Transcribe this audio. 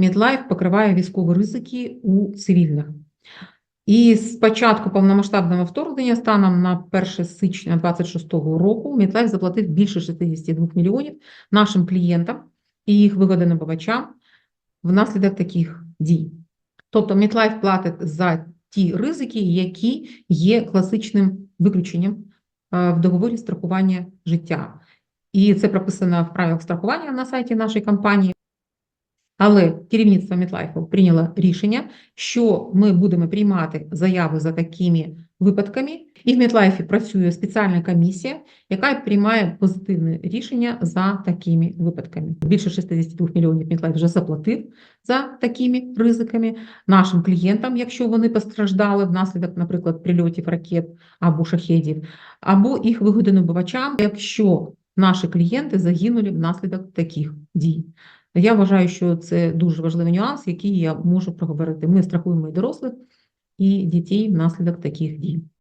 Мідлайф покриває військові ризики у цивільних. І з початку повномасштабного вторгнення станом на 1 січня 2026 року Мідлайф заплатив більше 62 мільйонів нашим клієнтам і їх вигодонабувачам внаслідок таких дій. Тобто Мідлайф платить за ті ризики, які є класичним виключенням е, в договорі страхування життя. І це прописано в правилах страхування на сайті нашої компанії. Але керівництво Мітлайфу прийняло рішення, що ми будемо приймати заяви за такими випадками. І в Мітлайфі працює спеціальна комісія, яка приймає позитивне рішення за такими випадками. Більше 62 мільйонів Мітлайф вже заплатив за такими ризиками нашим клієнтам, якщо вони постраждали внаслідок, наприклад, прильотів ракет або шахедів, або їх вигодонабувачам, якщо наші клієнти загинули внаслідок таких дій. Я вважаю, що це дуже важливий нюанс, який я можу проговорити. Ми страхуємо і дорослих, і дітей внаслідок таких дій.